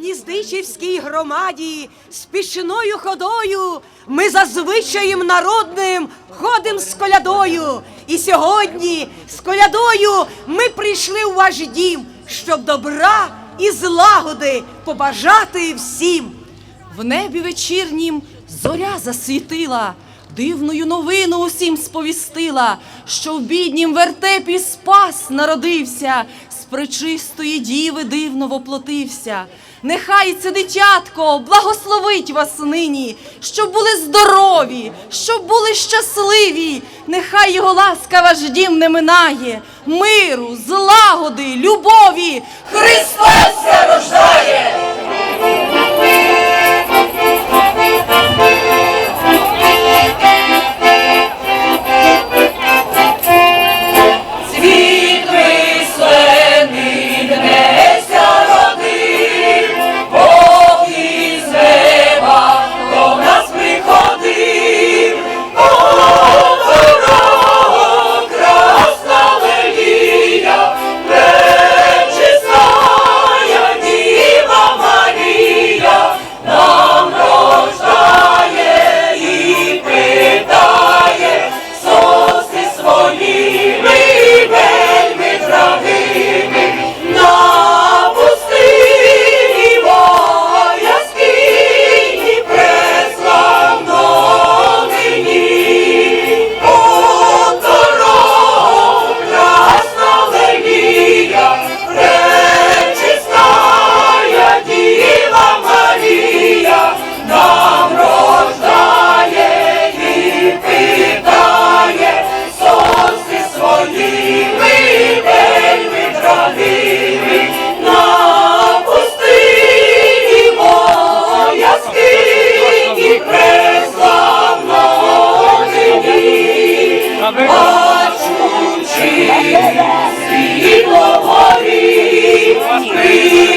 Гніздичівській громаді спішною ходою ми за звичаєм народним ходим з колядою. І сьогодні з колядою ми прийшли у ваш дім, щоб добра і злагоди побажати всім. В небі вечірнім зоря засвітила, дивною новину усім сповістила, що в біднім вертепі спас народився, з пречистої діви дивно воплотився. Нехай це дитятко благословить вас нині, щоб були здорові, щоб були щасливі. Нехай його ласка ваш дім не минає, миру, злагоди, любові. Христос рождає! free.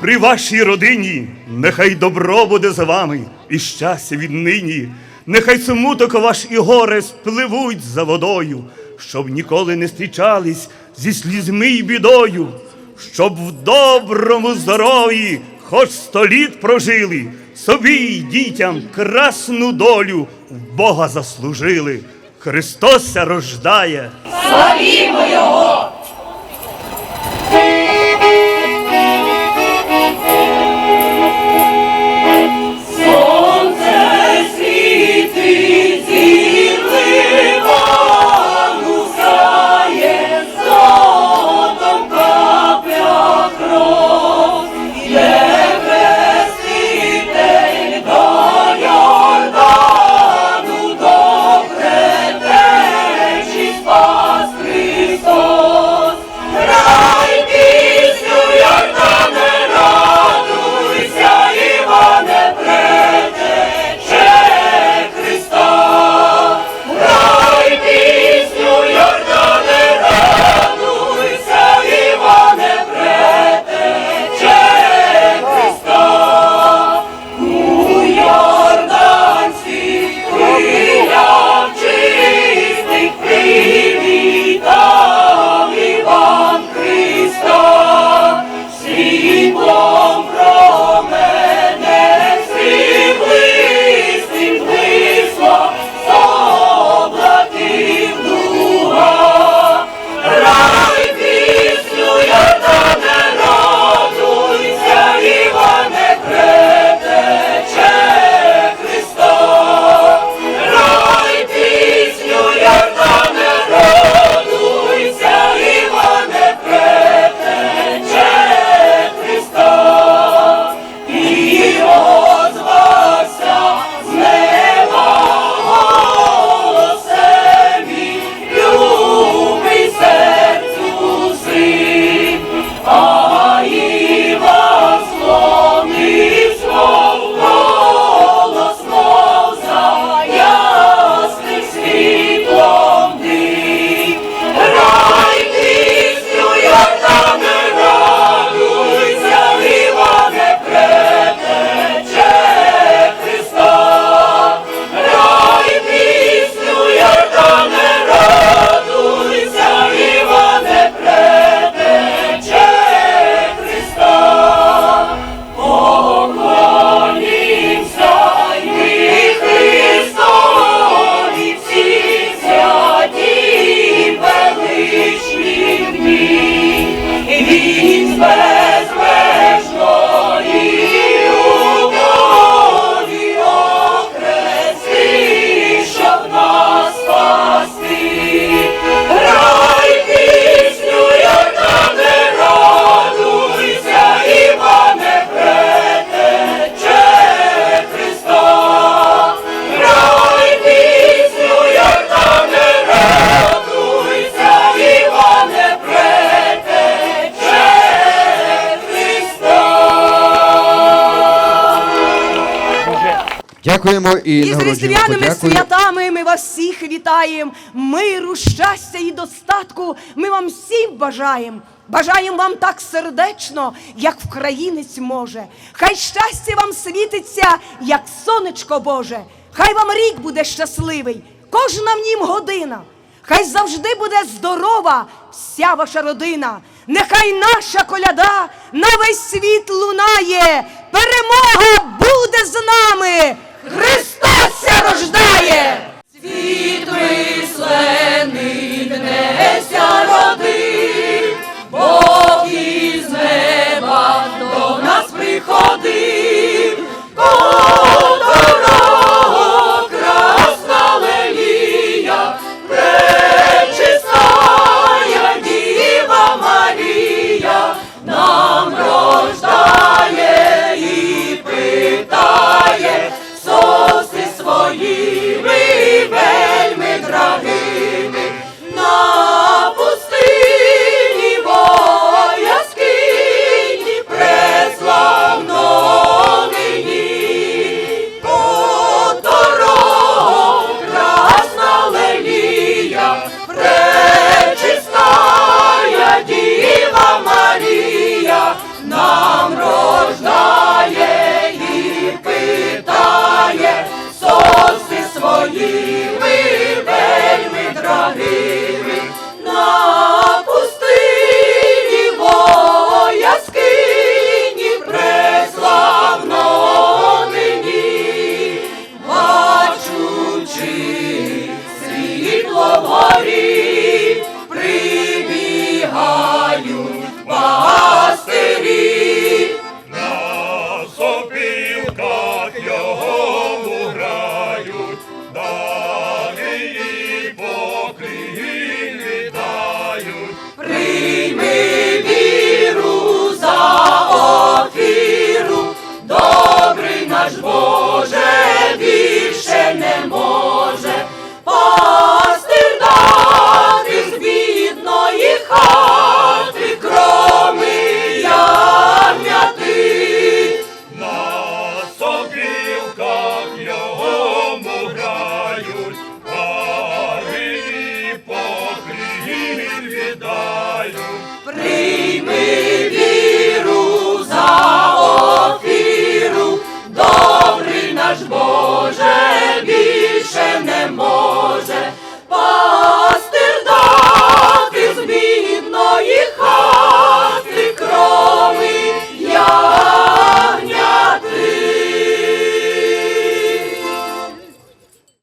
При вашій родині, нехай добро буде за вами і щастя віднині, нехай смуток ваш і горе спливуть за водою, щоб ніколи не зустрічались зі слізьми й бідою, щоб в доброму здоров'ї хоч сто літ прожили, собі й дітям красну долю в Бога заслужили. Христос рождає. Сонце Дякуємо і, І з різдвяними святами ми вас всіх вітаємо. Миру, щастя і достатку ми вам всім бажаємо. Бажаємо вам так сердечно, як вкраїнець може. Хай щастя вам світиться, як сонечко Боже. Хай вам рік буде щасливий, кожна в нім година. Хай завжди буде здорова вся ваша родина. Нехай наша коляда на весь світ лунає. Перемога буде з нами! Христос рождає!